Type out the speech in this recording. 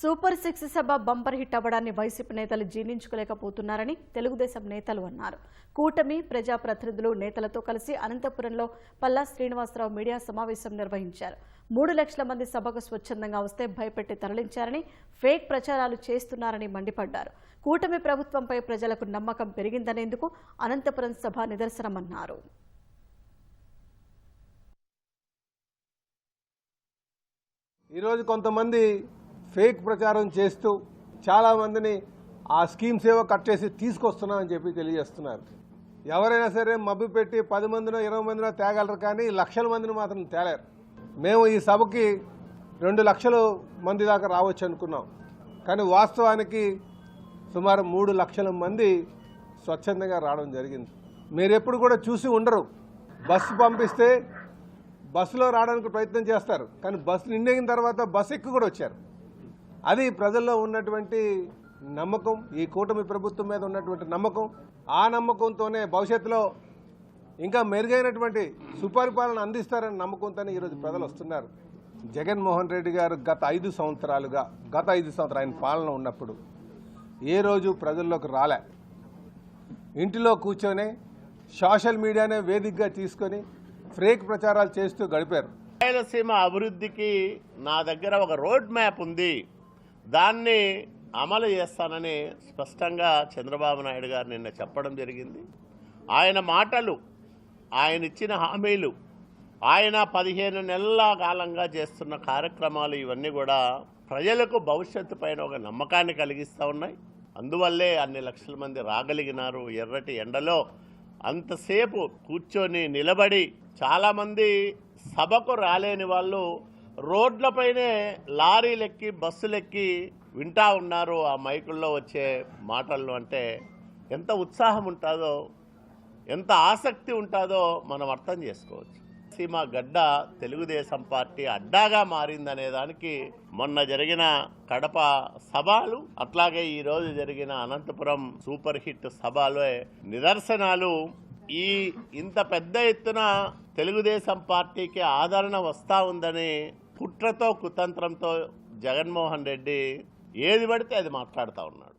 Super six సభ bumper hit అవ్వడాన్ని వైసీపీ నేతలు జీర్ణించుకోలేకపోతున్నారని తెలుగుదేశం నేతలు అన్నారు. కూటమి ప్రజాప్రతినిధులు నేతలతో కలిసి అనంతపురంలో పల్లా శ్రీనివాసరావు మీడియా సమావేశం నిర్వహించారు. మూడు లక్షల మంది సభకు స్వచ్ఛందంగా వస్తే భయపెట్టి తరలించారని ఫేక్ ప్రచారాలు చేస్తున్నారని మండిపడ్డారు. కూటమి ప్రభుత్వంపై ప్రజలకు నమ్మకం పెరిగిందనేందుకు అనంతపురం సభ నిదర్శనమన్నారు. ఈరోజు కొంతమంది ఫేక్ ప్రచారం చేస్తూ చాలామందిని ఆ స్కీమ్స్ ఏవో కట్ చేసి తీసుకొస్తున్నామని చెప్పి తెలియజేస్తున్నారు. ఎవరైనా సరే మబ్బు పెట్టి పది మందినో ఇరవై మందినో తేగలరు కానీ లక్షల మందిని మాత్రం తేలేరు. మేము ఈ సభకి రెండు లక్షల మంది దాకా రావచ్చు అనుకున్నాం. కానీ వాస్తవానికి సుమారు మూడు లక్షల మంది స్వచ్ఛందంగా రావడం జరిగింది. మీరు ఎప్పుడు కూడా చూసి ఉండరు. బస్సు పంపిస్తే బస్సులో రావడానికి ప్రయత్నం చేస్తారు. కానీ బస్సు నిండిన తర్వాత బస్సు ఎక్కువ కూడా వచ్చారు. అది ప్రజల్లో ఉన్నటువంటి నమ్మకం ఈ కూటమి ప్రభుత్వం మీద ఉన్నటువంటి నమ్మకం ఆ నమ్మకంతోనే భవిష్యత్తులో ఇంకా మెరుగైనటువంటి సుపరిపాలన అందిస్తారని నమ్మకంతోనే ఈరోజు ప్రజలు వస్తున్నారు. జగన్మోహన్ రెడ్డి గారు గత ఐదు సంవత్సరాలుగా గత ఐదు సంవత్సరాలు ఆయన పాలన ఉన్నప్పుడు ఏ రోజు ప్రజల్లోకి రాలే. ఇంటిలో కూర్చొని సోషల్ మీడియానే వేదికగా తీసుకొని ఫ్రేక్ ప్రచారాలు చేస్తూ గడిపారు. రాయలసీమ అభివృద్ధికి నా దగ్గర ఒక రోడ్ మ్యాప్ ఉంది. దాన్ని అమలు చేస్తానని స్పష్టంగా చంద్రబాబు నాయుడు గారు నిన్న చెప్పడం జరిగింది. ఆయన మాటలు ఆయన ఇచ్చిన హామీలు ఆయన పదిహేను నెలల కాలంగా చేస్తున్న కార్యక్రమాలు ఇవన్నీ కూడా ప్రజలకు భవిష్యత్తు పైన ఒక నమ్మకాన్ని కలిగిస్తూ ఉన్నాయి. అందువల్లే అన్ని లక్షల మంది రాగలిగినారు ఎర్రటి ఎండలో. అంతసేపు కూర్చొని నిలబడి చాలామంది సభకు రాలేని వాళ్ళు రోడ్లపైనే లారీలెక్కి బస్సులెక్కి వింటా ఉన్నారు ఆ మైకుల్లో వచ్చే మాటలను అంటే ఎంత ఉత్సాహం ఉంటుందో ఎంత ఆసక్తి ఉంటుందో మనం అర్థం చేసుకోవచ్చు. సీమ గడ్డ తెలుగుదేశం పార్టీ అడ్డాగా మారిందనే దానికి మొన్న జరిగిన కడప సభలు అట్లాగే ఈరోజు జరిగిన అనంతపురం సూపర్ హిట్ సభలో నిదర్శనాలు ఈ ఇంత పెద్ద ఎత్తున తెలుగుదేశం పార్టీకి ఆదరణ వస్తా ఉందని కుట్రతో కుతంత్రంతో జగన్మోహన్ రెడ్డి ఏది పడితే అది మాట్లాడుతూ ఉన్నాడు.